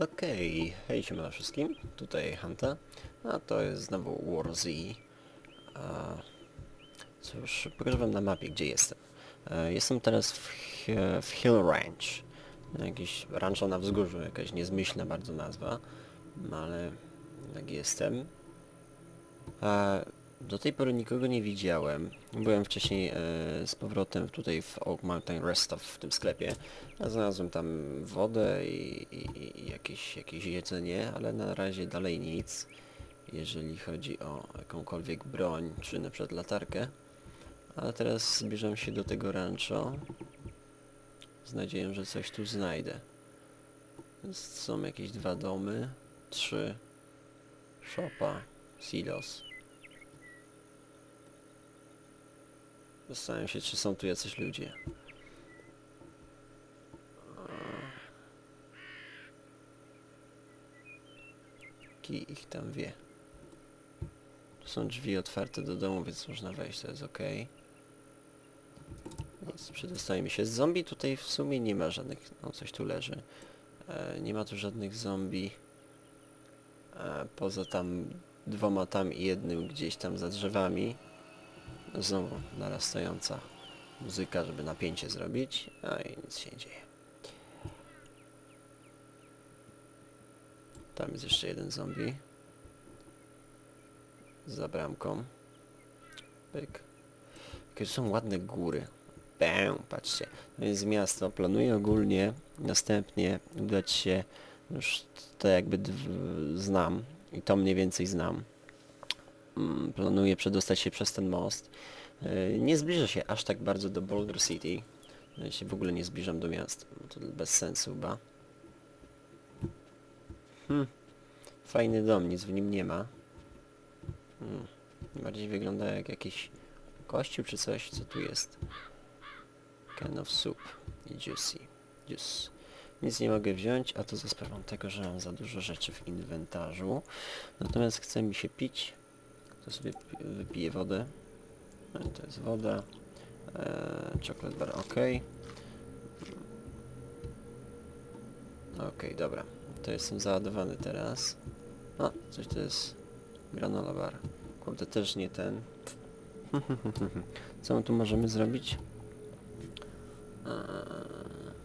Okej, hej siema wszystkim, tutaj Hanta, a to jest znowu War Z. A, cóż, pokażę wam na mapie, gdzie jestem. E, jestem teraz w, w Hill Ranch, jakiś rancho na wzgórzu, jakaś niezmyślna bardzo nazwa, no ale tak jestem. A, do tej pory nikogo nie widziałem. Byłem wcześniej e, z powrotem tutaj w Oak Mountain Rest Stop w tym sklepie. A znalazłem tam wodę i, i, i jakieś, jakieś jedzenie, ale na razie dalej nic. Jeżeli chodzi o jakąkolwiek broń, czy na przykład latarkę. Ale teraz zbliżam się do tego rancho. Z nadzieją, że coś tu znajdę. Są jakieś dwa domy, trzy. Szopa, silos. Zastanawiam się, czy są tu jacyś ludzie. Ki ich tam wie. Tu są drzwi otwarte do domu, więc można wejść, to jest ok. Więc przedostajemy się. Z zombie tutaj w sumie nie ma żadnych... No coś tu leży. E, nie ma tu żadnych zombie. E, poza tam dwoma tam i jednym gdzieś tam za drzewami. Znowu narastająca muzyka, żeby napięcie zrobić, a i nic się nie dzieje. Tam jest jeszcze jeden zombie. Za bramką. Pyk. Jakie są ładne góry. Bę, patrzcie. To jest miasto. Planuję ogólnie następnie udać się już to jakby znam i to mniej więcej znam. Mm, Planuję przedostać się przez ten most. E, Nie zbliżę się aż tak bardzo do Boulder City. Ja się w ogóle nie zbliżam do miast. To bez sensu chyba. Hmm. Fajny dom, nic w nim nie ma. Hmm. Bardziej wygląda jak jakiś kościół czy coś. Co tu jest? Can of soup i juicy. Juice. Nic nie mogę wziąć, a to za sprawą tego, że mam za dużo rzeczy w inwentarzu. Natomiast chce mi się pić. To sobie pi- wypiję wodę. No to jest woda. Eee, chocolate bar, ok. Ok, dobra. To jestem załadowany teraz. O, coś to jest granola bar. Kurde, też nie ten. Co my tu możemy zrobić? Eee,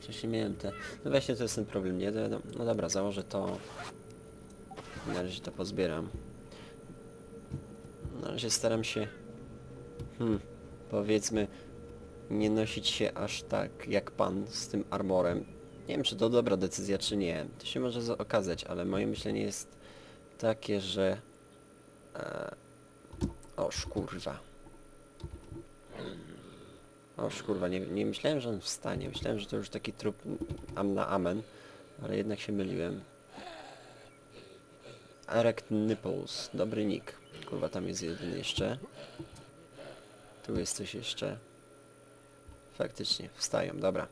Wcześniej miałem te... No właśnie to jest ten problem, nie? No dobra, założę to. Na razie to pozbieram. Razie staram się... Hmm, powiedzmy nie nosić się aż tak jak pan z tym armorem. Nie wiem czy to dobra decyzja czy nie. To się może za- okazać, ale moje myślenie jest takie, że... E, oż kurwa. Oż nie, nie myślałem, że on wstanie. Myślałem, że to już taki trup am na amen, ale jednak się myliłem. Erect Nipples, dobry nick. Kurwa, tam jest jeden jeszcze. Tu jest coś jeszcze. Faktycznie, wstają, dobra.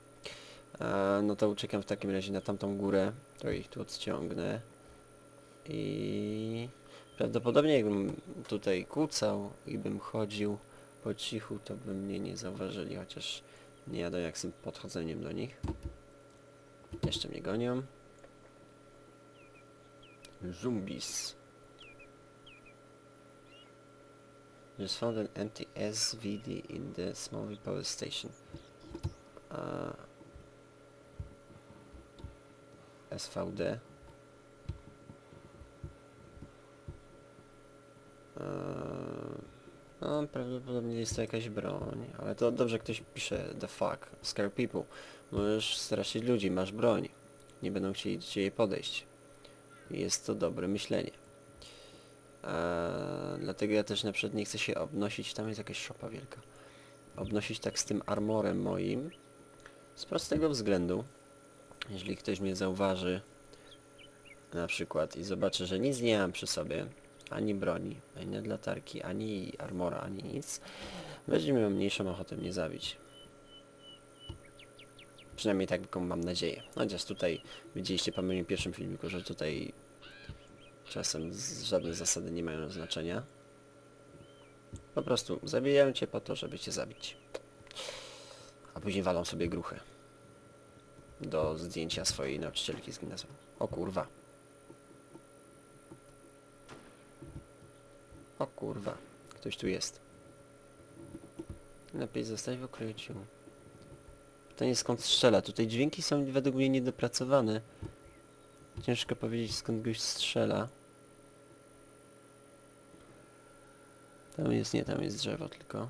E, no to uciekam w takim razie na tamtą górę, to ich tu odciągnę. I prawdopodobnie jakbym tutaj kłócał i bym chodził po cichu, to by mnie nie zauważyli, chociaż nie jadę jak z tym podchodzeniem do nich. Jeszcze mnie gonią. Zombies. Just found an empty SVD in the Smallville power station. Uh, SVD. Eee, No, prawdopodobnie jest to jakaś broń, ale to dobrze ktoś pisze the fuck, scare people. Możesz straszyć ludzi, masz broń. Nie będą chcieli do ciebie podejść. Jest to dobre myślenie. Eee, dlatego ja też na przykład nie chcę się obnosić, tam jest jakaś szopa wielka. Obnosić tak z tym armorem moim. Z prostego względu, jeżeli ktoś mnie zauważy na przykład i zobaczy, że nic nie mam przy sobie, ani broni, ani latarki, ani armora, ani nic, będzie miał mniejszą ochotę mnie zabić. Przynajmniej taką mam nadzieję. Chociaż tutaj widzieliście po moim pierwszym filmiku, że tutaj czasem żadne zasady nie mają znaczenia. Po prostu zabijają cię po to, żeby cię zabić. A później walą sobie gruchę. Do zdjęcia swojej nauczycielki z gimnazjum. O kurwa. O kurwa. Ktoś tu jest. Lepiej zostać w ukryciu. Pytanie skąd strzela. Tutaj dźwięki są według mnie niedopracowane. Ciężko powiedzieć skąd goś strzela. Tam jest, nie, tam jest drzewo tylko.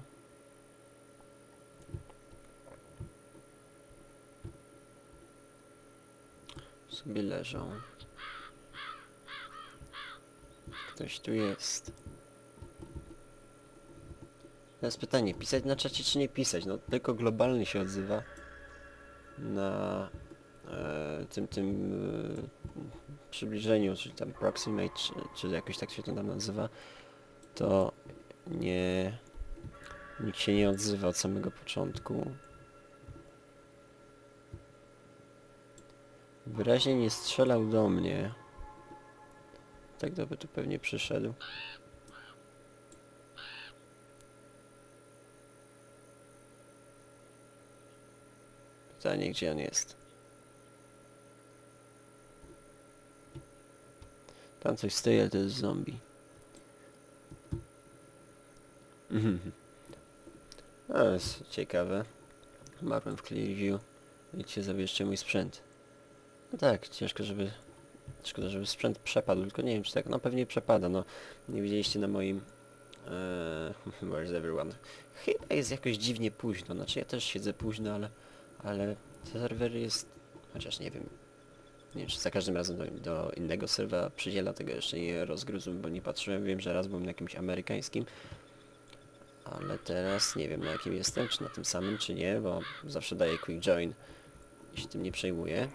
Sobie leżą. Ktoś tu jest. Teraz pytanie, pisać na czacie czy nie pisać? No tylko globalny się odzywa na e, tym, tym e, przybliżeniu, czy tam proximate, czy, czy jakoś tak się to tam nazywa, to nie... Nikt się nie odzywa od samego początku. Wyraźnie nie strzelał do mnie. Tak to tu pewnie przyszedł. Pytanie, gdzie on jest. Tam coś stoi, ale to jest zombie. Mhm. To jest ciekawe. Umarłem w Clearview. Idźcie, zabierzcie mój sprzęt. No tak, ciężko, żeby... Szkoda, żeby sprzęt przepadł, tylko nie wiem, czy tak... No pewnie przepada, no. Nie widzieliście na moim... Eee, where's everyone? Chyba jest jakoś dziwnie późno, znaczy ja też siedzę późno, ale... Ale serwer jest... Chociaż nie wiem... Nie wiem, czy za każdym razem do, do innego serwera przydziela, tego jeszcze nie rozgryzłem, bo nie patrzyłem. Wiem, że raz byłem na jakimś amerykańskim, ale teraz nie wiem na jakim jestem, czy na tym samym, czy nie, bo zawsze daję quick join i się tym nie przejmuję.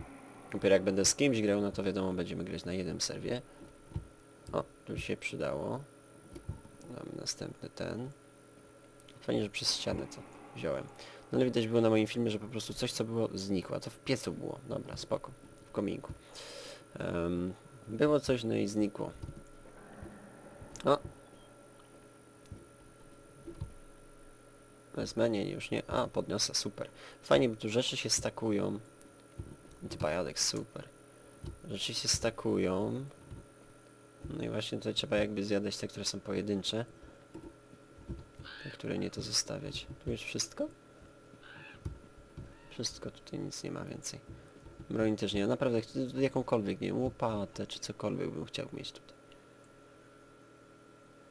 Dopiero jak będę z kimś grał, no to wiadomo, będziemy grać na jednym serwie. O, tu się przydało. Mamy następny ten. Fajnie, że przez ścianę to wziąłem. No ale widać było na moim filmie, że po prostu coś, co było, znikło. To w piecu było. Dobra, spoko. W kominku. Em, było coś, no i znikło. O! Wezmę, już nie. A, podniosę, super. Fajnie, bo tu rzeczy się stakują. Antybiotyk, super. Rzeczy się stakują. No i właśnie tutaj trzeba jakby zjadać te, które są pojedyncze. Te, które nie to zostawiać. Tu już wszystko? Wszystko, tutaj nic nie ma więcej. Broni też nie ma. Naprawdę, jakąkolwiek, nie łopatę czy cokolwiek bym chciał mieć tutaj.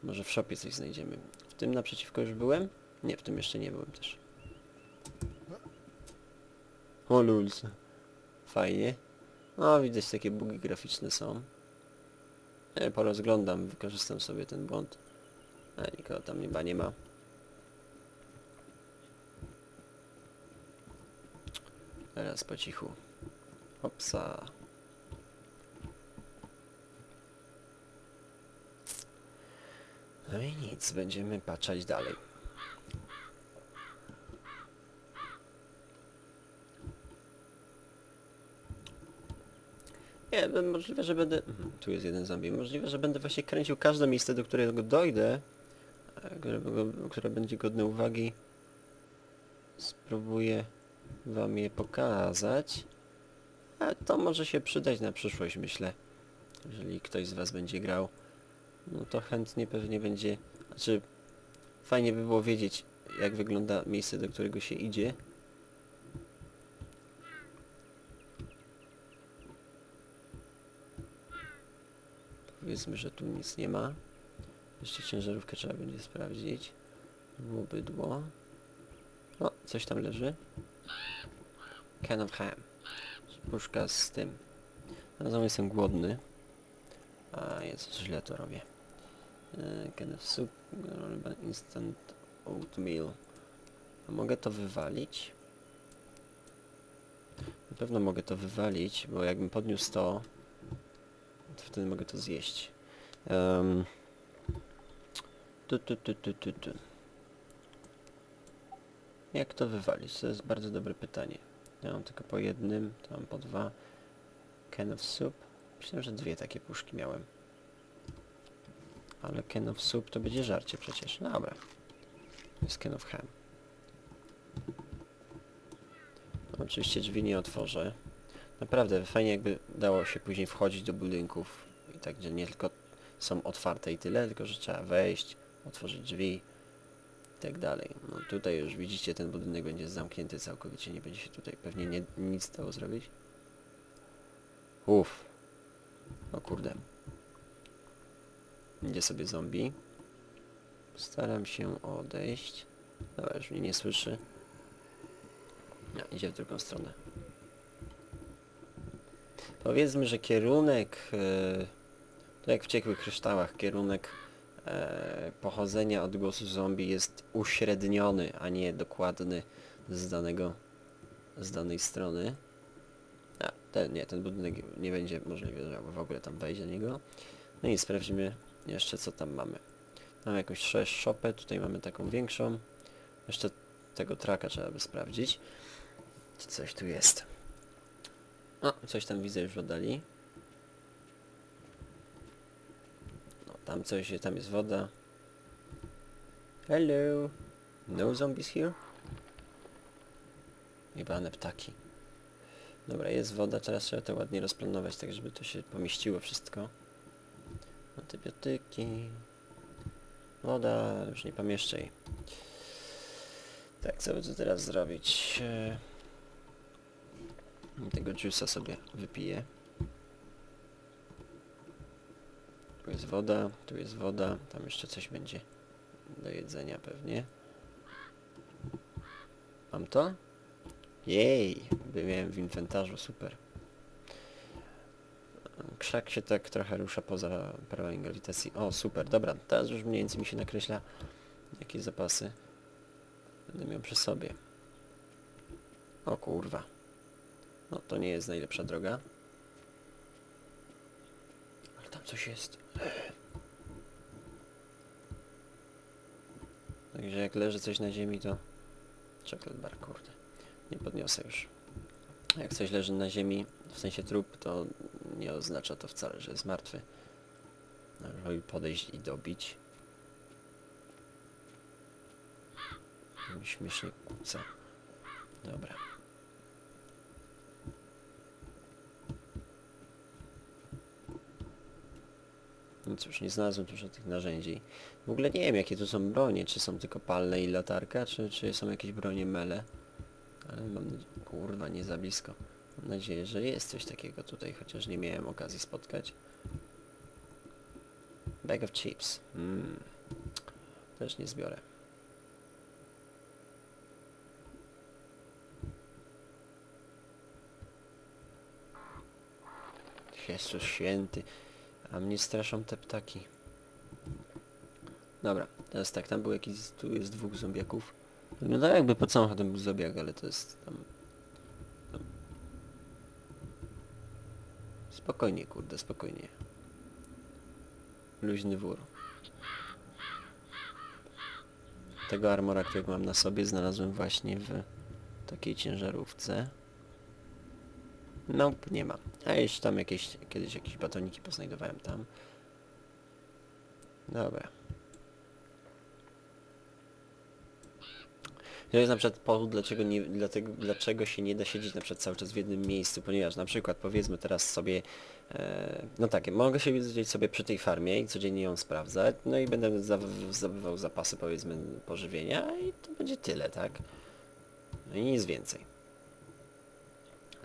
Może w shopie coś znajdziemy. W tym naprzeciwko już byłem? Nie, w tym jeszcze nie byłem też. O lulz. Fajnie. No, widać takie bugi graficzne są. Ja porozglądam, wykorzystam sobie ten błąd. A nikogo tam chyba nie ma. Teraz po cichu. Hopsa. No i nic, będziemy patrzeć dalej. Możliwe, że będę... Mhm, Tu jest jeden zombie. Możliwe, że będę właśnie kręcił każde miejsce, do którego dojdę, e, które, które będzie godne uwagi. Spróbuję wam je pokazać. A to może się przydać na przyszłość, myślę. Jeżeli ktoś z was będzie grał, no to chętnie pewnie będzie... Znaczy, fajnie by było wiedzieć, jak wygląda miejsce, do którego się idzie. Powiedzmy, że tu nic nie ma. Jeszcze ciężarówkę trzeba będzie sprawdzić. Było bydło. O, coś tam leży. Can of ham. Puszka z tym. Zarazem jestem głodny. A jest źle to robię. E, Can of soup, instant oatmeal. A mogę to wywalić? Na pewno mogę to wywalić, bo jakbym podniósł to wtedy mogę to zjeść. Um, tu, tu, tu, tu, tu, tu. Jak to wywalić? To jest bardzo dobre pytanie. Ja mam tylko po jednym, to mam po dwa. Can of soup. Myślałem, że dwie takie puszki miałem. Ale can of soup to będzie żarcie przecież. No Dobra. Jest can of ham. Oczywiście drzwi nie otworzę. Naprawdę fajnie jakby dało się później wchodzić do budynków i tak, że nie tylko są otwarte i tyle, tylko że trzeba wejść, otworzyć drzwi i tak dalej. No tutaj już widzicie, ten budynek będzie zamknięty całkowicie, nie będzie się tutaj pewnie nie, nic dało zrobić. Uff. O kurde. Idzie sobie zombie. Staram się odejść. Dobra, już mnie nie słyszy. No, idzie w drugą stronę. Powiedzmy, że kierunek, e, to jak w ciekłych kryształach, kierunek e, pochodzenia odgłosu zombie jest uśredniony, a nie dokładny z danego, z danej strony. A, ten, nie, ten budynek nie będzie możliwe, żeby w ogóle tam wejść do niego. No i sprawdźmy jeszcze co tam mamy. Mamy jakąś sz- szopę, tutaj mamy taką większą. Jeszcze tego traka trzeba by sprawdzić. Czy coś tu jest. O, coś tam widzę już oddali. No, tam coś, tam jest woda. Hello. No zombies here? Jebane ptaki. Dobra, jest woda, teraz trzeba to ładnie rozplanować, tak żeby to się pomieściło wszystko. Antybiotyki. Woda, już nie pomieszczę jej. Tak, co by tu teraz zrobić? E, Tego juice'a sobie wypiję. Tu jest woda, tu jest woda, tam jeszcze coś będzie do jedzenia pewnie. Mam to? Jej, miałem w inwentarzu, super. Krzak się tak trochę rusza poza prawem grawitacji. O, super, dobra, teraz już mniej więcej mi się nakreśla jakie zapasy będę miał przy sobie. O kurwa. No to nie jest najlepsza droga. Coś jest. Także jak leży coś na ziemi to... Chocolate bar, kurde. Nie podniosę już. Jak coś leży na ziemi, w sensie trup, to nie oznacza to wcale, że jest martwy. Należy podejść i dobić. Mi Śmiesznie kłóca. Dobra. No cóż, nie znalazłem tu żadnych narzędzi. W ogóle nie wiem jakie tu są bronie, czy są tylko palne i latarka, czy, czy są jakieś bronie mele. Ale mam nadzieję... Kurwa, nie za blisko. Mam nadzieję, że jest coś takiego tutaj, chociaż nie miałem okazji spotkać. Bag of chips. Mm. Też nie zbiorę. Jezus święty. A mnie straszą te ptaki. Dobra, teraz tak, tam był jakiś, tu jest dwóch zombiaków. Wygląda jakby pod samochodem był zombiak, ale to jest tam... tam. Spokojnie, kurde, spokojnie. Luźny wór. Tego armora, którego mam na sobie, znalazłem właśnie w takiej ciężarówce. No, nie ma. A jeszcze tam jakieś, kiedyś jakieś batoniki poznajdowałem tam. Dobra. To jest na przykład powód, dlaczego, nie, dlatego, dlaczego się nie da siedzieć na przykład cały czas w jednym miejscu, ponieważ na przykład powiedzmy teraz sobie, e, no tak, mogę się siedzieć sobie przy tej farmie i codziennie ją sprawdzać, no i będę zdobywał zapasy powiedzmy pożywienia i to będzie tyle, tak? No i nic więcej.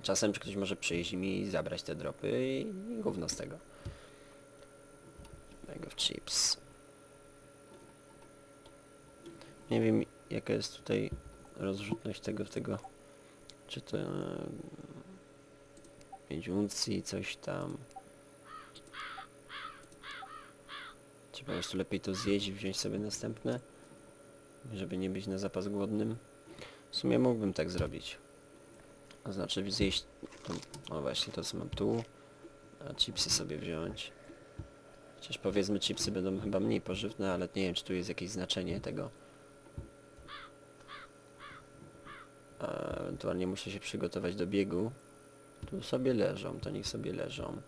Czasem ktoś może przyjść mi zabrać te dropy i, gówno z tego. Bag of chips. Nie wiem jaka jest tutaj rozrzutność tego, tego czy to 5 uncji, coś tam. Czy po prostu lepiej to zjeść i wziąć sobie następne? Żeby nie być na zapas głodnym. W sumie mógłbym tak zrobić. Znaczy zjeść... O właśnie to co mam tu. A chipsy sobie wziąć. Chociaż powiedzmy chipsy będą chyba mniej pożywne, ale nie wiem czy tu jest jakieś znaczenie tego. A ewentualnie muszę się przygotować do biegu. Tu sobie leżą, to niech sobie leżą.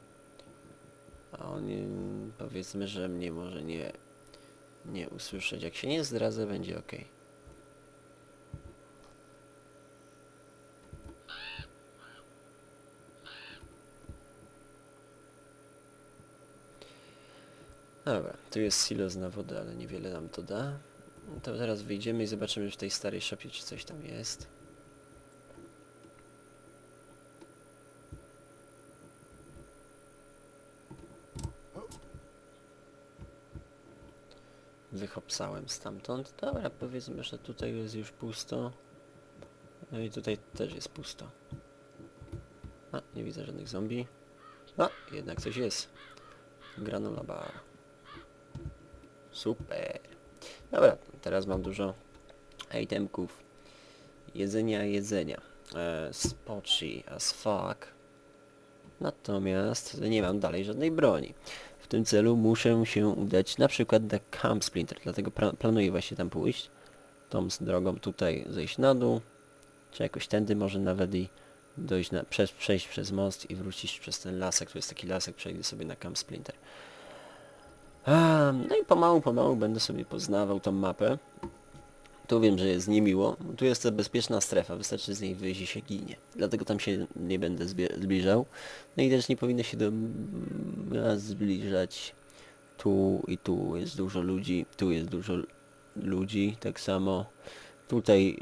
A oni powiedzmy, że mnie może nie, nie usłyszeć. Jak się nie zdradzę, będzie ok. Dobra, tu jest silos na wodę, ale niewiele nam to da. To teraz wyjdziemy i zobaczymy w tej starej szopie, czy coś tam jest. Wychopsałem stamtąd. Dobra, powiedzmy, że tutaj jest już pusto. No i tutaj też jest pusto. A, nie widzę żadnych zombie. A, jednak coś jest. Granula bar. Super. Dobra, teraz mam dużo itemków. Jedzenia, jedzenia. E, spotchy as fuck. Natomiast nie mam dalej żadnej broni. W tym celu muszę się udać na przykład na Camp Splinter, dlatego planuję właśnie tam pójść. Tą z drogą tutaj zejść na dół, czy jakoś tędy może nawet i dojść na, przejść przez most i wrócić przez ten lasek, tu jest taki lasek, przejdę sobie na Camp Splinter. No i pomału, pomału będę sobie poznawał tą mapę. Tu wiem, że jest niemiło. Tu jest ta bezpieczna strefa, wystarczy z niej wyjść i się ginie. Dlatego tam się nie będę zbliżał. No i też nie powinno się do zbliżać. Tu i tu jest dużo ludzi, tu jest dużo ludzi, tak samo. Tutaj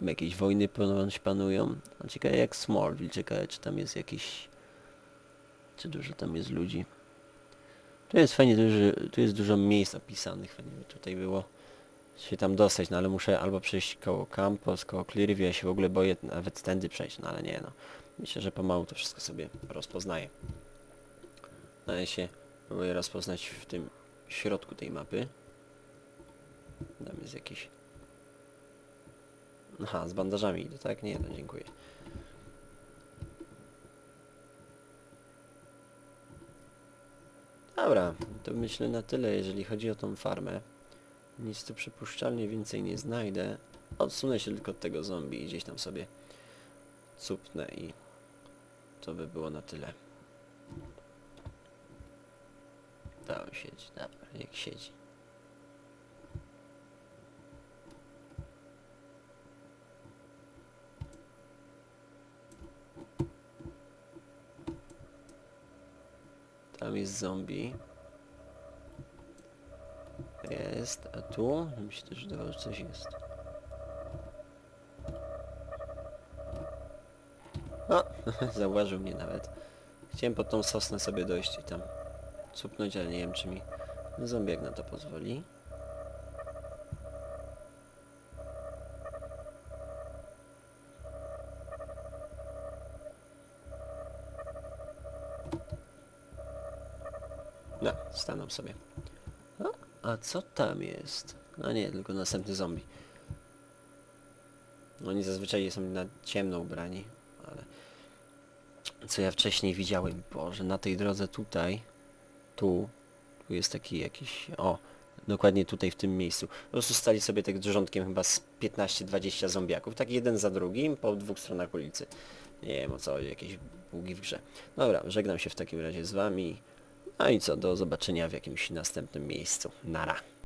e, jakieś wojny ponoć panują. A ciekawe jak Smallville, ciekawe czy tam jest jakiś... Czy dużo tam jest ludzi. Tu jest fajnie, tu jest dużo miejsc opisanych, fajnie by tutaj było się tam dostać, no ale muszę albo przejść koło Campos, koło Clearview, ja się w ogóle boję nawet tędy przejść, no ale nie no. Myślę, że pomału to wszystko sobie rozpoznaję. No się próbuję rozpoznać w tym środku tej mapy. Tam jest jakiś... Aha, z bandażami idę, tak? Nie, no dziękuję. Dobra, to myślę na tyle, jeżeli chodzi o tą farmę. Nic tu przypuszczalnie więcej nie znajdę. Odsunę się tylko od tego zombie i gdzieś tam sobie cupnę i to by było na tyle. Tam siedzi, dobra, niech siedzi. Tam jest zombie. Jest, a tu? Mi się też wydawało, że coś jest. O, zauważył mnie nawet. Chciałem pod tą sosnę sobie dojść i tam cupnąć, ale nie wiem czy mi zombiak na to pozwoli. No, stanął sobie. O, a co tam jest? No nie, tylko następny zombie. Oni zazwyczaj są na ciemno ubrani, ale... Co ja wcześniej widziałem, Boże, na tej drodze tutaj, tu, tu jest taki jakiś, o, dokładnie tutaj w tym miejscu. Po prostu stali sobie tak rządkiem chyba z 15-20 zombiaków, tak jeden za drugim, po dwóch stronach ulicy. Nie wiem o co jakieś bugi w grze. Dobra, żegnam się w takim razie z wami. No i co, do zobaczenia w jakimś następnym miejscu. Nara.